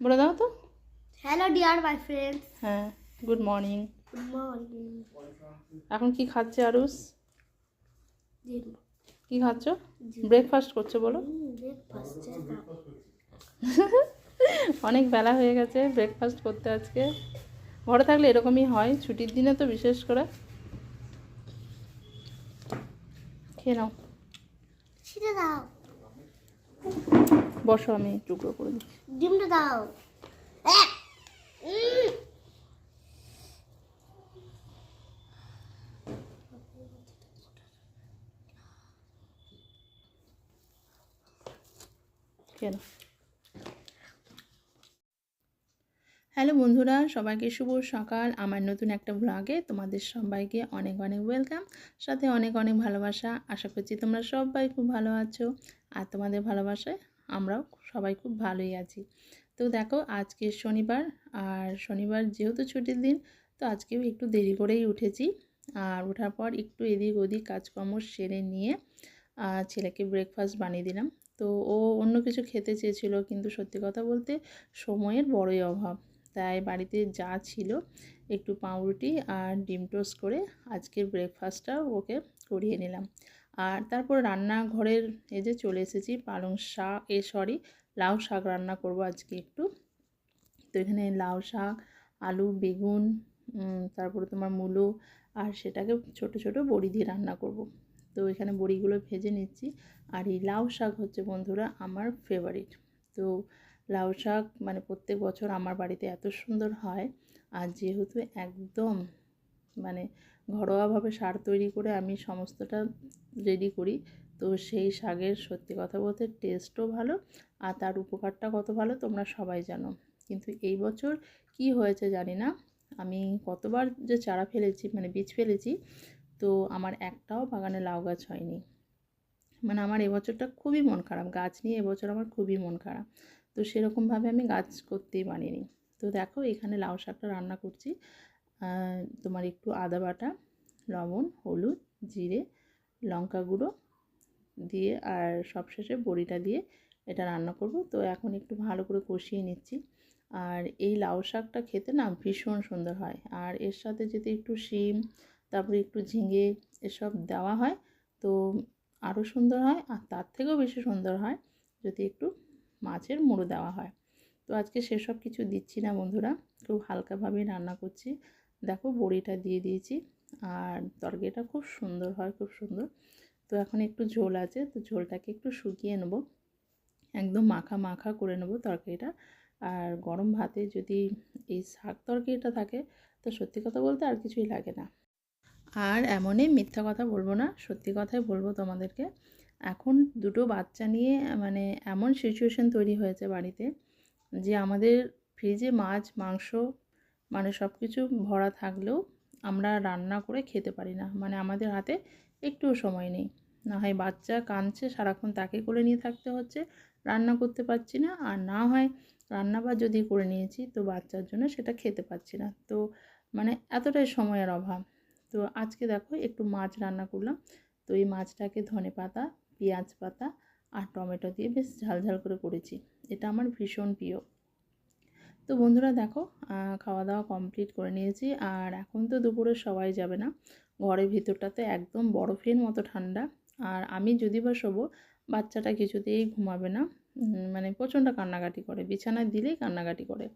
বলে দাও তো হ্যালো ডিয়ার মাই ফ্রেন্ডস হ্যাঁ গুড মর্নিং এখন কি খাচ্ছে আরুস? কি খাচ্ছ? ব্রেকফাস্ট করছ বলো। ব্রেকফাস্ট অনেক বেলা হয়ে গেছে ব্রেকফাস্ট করতে আজকে। ঘরে থাকলে এরকমই হয় ছুটির দিনে তো বিশেষ করে। খেয়ে নাও। দাও। বসো আমি টুকরো করে দিচ্ছি। ডিমটা দাও। নাও। হ্যালো বন্ধুরা, সবাইকে শুভ সকাল। আমার নতুন একটা ব্লগে তোমাদের সবাইকে অনেক অনেক ওয়েলকাম সাথে অনেক অনেক ভালোবাসা। আশা করছি তোমরা সবাই খুব ভালো আছো, আর তোমাদের ভালোবাসায় আমরাও সবাই খুব ভালোই আছি। তো দেখো, আজকে শনিবার, আর শনিবার যেহেতু ছুটির দিন, তো আজকেও একটু দেরি করেই উঠেছি। আর ওঠার পর একটু এদিক ওদিক কাজকর্ম সেরে নিয়ে ছেলেকে ব্রেকফাস্ট বানিয়ে দিলাম। তো ও অন্য কিছু খেতে চেয়েছিল কিন্তু সত্যি কথা বলতে সময়ের বড়ই অভাব। তাই বাড়িতে যা ছিল একটু পাউরুটি আর ডিম টোস্ট করে আজকের ব্রেকফাস্টটা ওকে করিয়ে নিলাম। আর তারপর রান্নাঘরের এই যে চলে এসেছি পালং শাক, এ সরি লাউ শাক রান্না করব আজকে একটু। তো এখানে লাউ শাক, আলু, বেগুন তারপরে তোমার মূলো আর সেটাকে ছোট ছোট বড়ি দিয়ে রান্না করব। তো এখানে বড়িগুলো ভেজে নিচ্ছি। আর এই লাউ শাক হচ্ছে বন্ধুরা আমার ফেভারিট তো লাউ শাক মানে প্রত্যেক বছর আমার বাড়িতে এত সুন্দর হয়। আর যেহেতু একদম মানে ঘরোয়াভাবে সার তৈরি করে আমি সমস্তটা রেডি করি, তো সেই শাকের সত্যি কথা বলতে টেস্টও ভালো আর তার উপকারটা কত ভালো তোমরা সবাই জানো। কিন্তু এই বছর কি হয়েছে জানি না। আমি কতবার যে চারা ফেলেছি মানে বীজ ফেলেছি তো আমার একটাও বাগানে লাউ গাছ হয়নি। মানে আমার এবছরটা খুবই মন খারাপ, গাছ নিয়ে এবছর আমার খুবই মন খারাপ। তো সেরকমভাবে আমি গাছ করতেই পারিনি। তো দেখো এখানে লাউ শাকটা রান্না করছি। তোমার একটু আদা বাটা, লবণ, হলুদ, জিরে, লঙ্কা গুঁড়ো দিয়ে আর সবশেষে বড়িটা দিয়ে এটা রান্না করব। তো এখন একটু ভালো করে কষিয়ে নিচ্ছি। আর এই লাউ শাকটা খেতে না ভীষণ সুন্দর হয়। আর এর সাথে যদি একটু শিম তারপরে একটু ঝিঙে এসব দেওয়া হয়। তো আরও সুন্দর হয় আর তার থেকেও বেশি সুন্দর হয় যদি একটু মাছের মুড়ো দেওয়া হয়। তো আজকে সেসব কিছু দিচ্ছি না বন্ধুরা, খুব হালকাভাবেই রান্না করছি। দেখো বড়িটা দিয়ে দিয়েছি আর তরকারিটা খুব সুন্দর হয়, খুব সুন্দর। তো এখন একটু ঝোল আছে, তো ঝোলটাকে একটু শুকিয়ে নেব। একদম মাখা মাখা করে নেব তরকারিটা। আর গরম ভাতে যদি এই শাক তরকারিটা থাকে, তো সত্যি কথা বলতে আর কিছুই লাগে না। আর এমনই মিথ্যা কথা বলব না, সত্যি কথাই বলব তোমাদেরকে। এখন দুটো বাচ্চা নিয়ে মানে এমন সিচুয়েশন তৈরি হয়েছে বাড়িতে যে আমাদের ফ্রিজে মাছ, মাংস মানে সব কিছু ভরা থাকলেও আমরা রান্না করে খেতে পারি না। মানে আমাদের হাতে একটুও সময় নেই। না হয় বাচ্চা কাঁদছে, সারাক্ষণ তাকে করে নিয়ে থাকতে হচ্ছে, রান্না করতে পারছি না, আর না হয় রান্না বা যদি করে নিয়েছি, তো বাচ্চার জন্য সেটা খেতে পারছি না। তো মানে এতটাই সময়ের অভাব। তো আজকে দেখো একটু মাছ রান্না করলাম। তো এই মাছটাকে ধনে পাতা, পেঁয়াজ পাতা আর টমেটো দিয়ে বেশ ঝালঝাল করে করেছি। এটা আমার ভীষণ প্রিয়। তো বন্ধুরা দেখো খাওয়া দাওয়া কমপ্লিট করে নিয়েছি আর এখন তো দুপুরে সবাই যাবে না। ঘরের ভিতরটাতে একদম বরফের মতো ঠান্ডা আর আমি যদি বা শোবো, বাচ্চাটা কিছুতেই ঘুমাবে না। মানে প্রচণ্ড কান্নাকাটি করে, বিছানায় দিলেই কান্নাকাটি করে।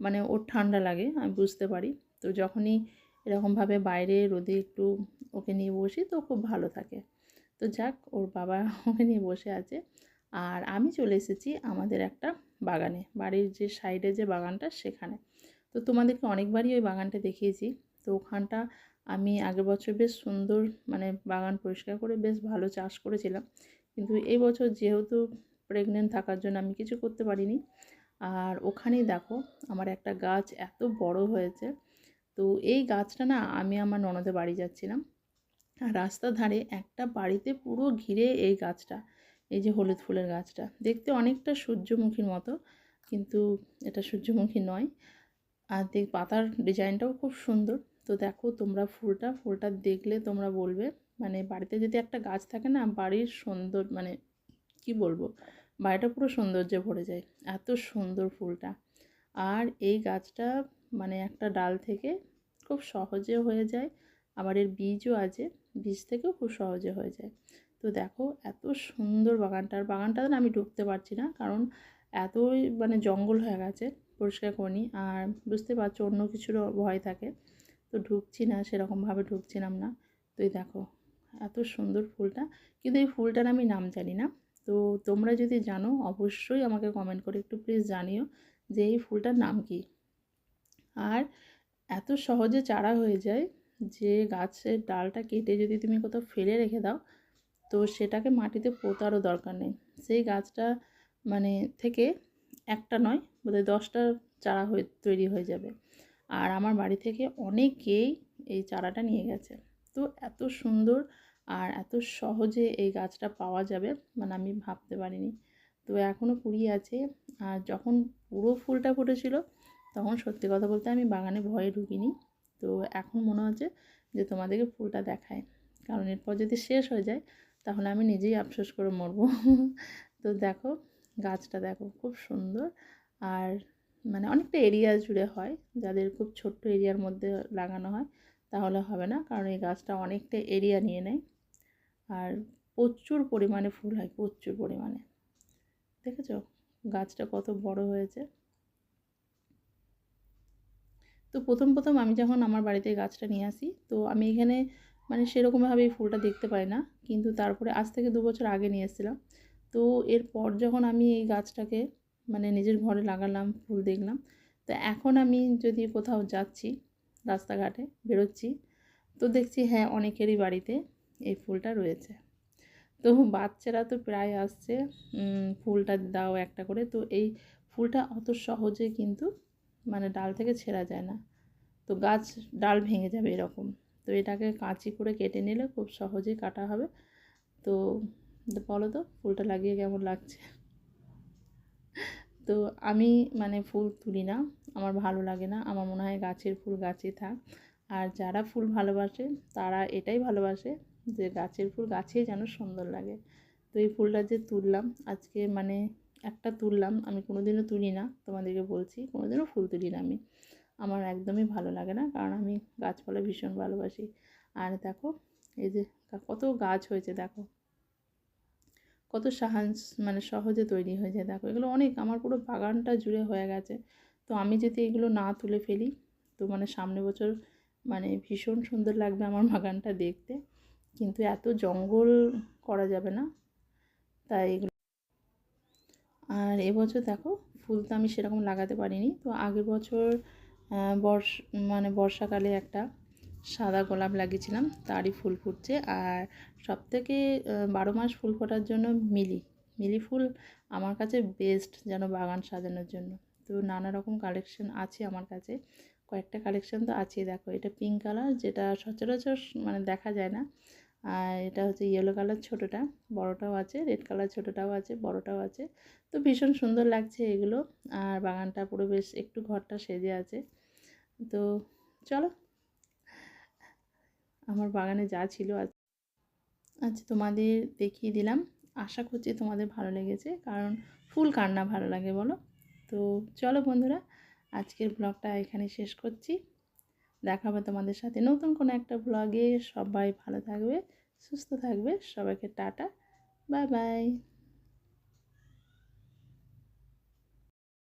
মানে ওর ঠান্ডা লাগে, আমি বুঝতে পারি। তো যখনই এরকমভাবে বাইরে রোদে একটু ওকে নিয়ে বসি, তো খুব ভালো থাকে। তো যাক, ওর বাবা ওকে নিয়ে বসে আছে। আর আমি চলে এসেছি আমাদের একটা বাগানে, বাড়ির যে সাইডে যে বাগানটা সেখানে। তো তোমাদেরকে অনেকবারই ওই বাগানটা দেখিয়েছি। তো ওখানটা আমি আগের বছর বেশ সুন্দর মানে বাগান পরিষ্কার করে বেশ ভালো চাষ করেছিলাম। কিন্তু এই বছর যেহেতু প্রেগনেন্ট থাকার জন্য আমি কিছু করতে পারিনি। আর ওখানেই দেখো, আমার একটা গাছ এত বড় হয়েছে। তো এই গাছটা না আমি আমার ননদের বাড়ি যাচ্ছিলাম। রাস্তার ধারে একটা বাড়িতে পুরো ঘিরে এই গাছটা, এই যে হলুদ ফুলের গাছটা। দেখতে অনেকটা সূর্যমুখীর মতো, কিন্তু এটা সূর্যমুখী নয়। আর দেখ, পাতার ডিজাইনটাও খুব সুন্দর। তো দেখো তোমরা ফুলটা ফুলটা দেখলে তোমরা বলবে মানে বাড়িতে যদি একটা গাছ থাকে না, বাড়ির সুন্দর মানে কি বলব, বাড়িটা পুরো সৌন্দর্যে ভরে যায়। এত সুন্দর ফুলটা। আর এই গাছটা মানে একটা ডাল থেকে খুব সহজে হয়ে যায়। আবার এর বীজও আছে, বীজ থেকেও খুব সহজে হয়ে যায়। তো দেখো, এত সুন্দর বাগানটা। আর আমি ঢুকতে পারছি না, কারণ এতই মানে জঙ্গল হয়ে গেছে, পরিষ্কার করিনি। আর বুঝতে পারছ, অন্য কিছুরও ভয় থাকে। তো ঢুকছি না, সেরকমভাবে ঢুকছিলাম না। তো এই দেখো, এত সুন্দর ফুলটা। কিন্তু এই ফুলটার আমি নাম জানি না। তো তোমরা যদি জানো, অবশ্যই আমাকে কমেন্ট করে একটু প্লিজ জানিও যে এই ফুলটার নাম কি। আর এত সহজে চারা হয়ে যায় যে গাছের ডালটা কেটে যদি তুমি কোথাও ফেলে রেখে দাও, তো সেটাকে মাটিতে পোতারও দরকার নেই। সেই গাছটা মানে থেকে একটা নয়, বোধহয় দশটা চারা হয়ে, তৈরি হয়ে যাবে। আর আমার বাড়ি থেকে অনেকেই এই চারাটা নিয়ে গেছে। তো এত সুন্দর আর এত সহজে এই গাছটা পাওয়া যাবে মানে আমি ভাবতে পারিনি। তো এখনও কুড়ি আছে আর যখন পুরো ফুলটা ফুটেছিল তখন সত্যি কথা বলতে আমি বাগানে ভয়ে ঢুকিনি। তো এখন মনে হচ্ছে যে তোমাদেরকে ফুলটা দেখায়। কারণ এরপর যদি শেষ হয়ে যায়, তাহলে আমি নিজেই আফসোস করে মরবো। তো দেখো, গাছটা দেখো, খুব সুন্দর। আর মানে অনেকটা এরিয়া জুড়ে হয়। যাদের খুব ছোট্ট এরিয়ার মধ্যে লাগানো হয়, তাহলে হবে না। কারণ এই গাছটা অনেকটা এরিয়া নিয়ে নেয়। আর প্রচুর পরিমাণে ফুল হয়, প্রচুর পরিমাণে। দেখেছ? গাছটা কত বড় হয়েছে। তো প্রথম প্রথম আমি যখন আমার বাড়িতে গাছটা নিয়ে আসি, তো আমি এখানে মানে সেরকমভাবে এই ফুলটা দেখতে পাই না। কিন্তু তারপরে আজ থেকে দু বছর আগে নিয়ে এসেছিলাম। তো এরপর যখন আমি এই গাছটাকে মানে নিজের ঘরে লাগালাম, ফুল দেখলাম, তো এখন আমি যদি কোথাও যাচ্ছি, রাস্তাঘাটে বেরোচ্ছি, তো দেখছি হ্যাঁ অনেকেরই বাড়িতে এই ফুলটা রয়েছে। তো বাচ্চারা তো প্রায় আসছে ফুলটা দাও একটা করে। তো এই ফুলটা অত সহজে কিন্তু মানে ডাল থেকে ছেঁড়া যায় না। তো গাছ ডাল ভেঙে যাবে এরকম। তো এটাকে কাঁচি করে কেটে নিলে খুব সহজেই কাটা হবে। তো বলো তো, ফুলটা লাগিয়ে কেমন লাগছে? তো আমি মানে ফুল তুলি না, আমার ভালো লাগে না। আমার মনে হয় গাছের ফুল গাছে থাক। আর যারা ফুল ভালোবাসে, তারা এটাই ভালোবাসে যে গাছের ফুল গাছেই যেন সুন্দর লাগে। তো এই ফুলটা যে তুললাম, আজকে মানে একটা তুললাম, আমি কোনো দিনও তুলি না, তোমাদেরকে বলছি কোনো দিনও ফুল তুলি না আমি। আমার একদমই ভালো লাগে না, কারণ আমি গাছপালা ভীষণ ভালোবাসি। আর দেখো, এই যে কত গাছ হয়েছে, দেখো। কত সাহায্য মানে সহজে তৈরি হয়ে যায় দেখো। এগুলো অনেক, আমার পুরো বাগানটা জুড়ে হয়ে গেছে। তো আমি যদি এগুলো না তুলে ফেলি, তো মানে সামনে বছর মানে ভীষণ সুন্দর লাগবে আমার বাগানটা দেখতে। কিন্তু এত জঙ্গল করা যাবে না। তাই এগুলো আর এবছর দেখো, ফুল তো আমি সেরকম লাগাতে পারিনি। তো আগের বছর বর্ষ মানে বর্ষাকালে একটা সাদা গোলাপ লাগিয়েছিলাম, তারই ফুল ফুটছে। আর সব থেকে বারো মাস ফুল ফোটার জন্য মিলি। মিলি ফুল আমার কাছে বেস্ট যেন বাগান সাজানোর জন্য। তো নানা রকম কালেকশন আছে আমার কাছে। কয়েকটা কালেকশন তো আছে দেখো, এটা পিঙ্ক কালার যেটা সচরাচর মানে দেখা যায় না। আর এটা হচ্ছে ইয়েলো কালার ছোটোটা, বড়টাও আছে রেড কালার ছোটোটাও আছে, বড়টাও আছে। তো ভীষণ সুন্দর লাগছে এগুলো, আর বাগানটা পুরো বেশ একটু ঘরটা সেজে আছে। তো চলো, আমার বাগানে যা ছিল আচ্ছা তোমাদের দেখিয়ে দিলাম। আশা করছি তোমাদের ভালো লেগেছে, কারণ ফুল কান্না ভালো লাগে বলো? তো চলো বন্ধুরা, আজকের ব্লগটা এখানে শেষ করছি। দেখা হবে তোমাদের সাথে নতুন কোনো একটা ব্লগে সবাই ভালো থাকবে, সুস্থ থাকবে। সবাইকে টাটা। Bye bye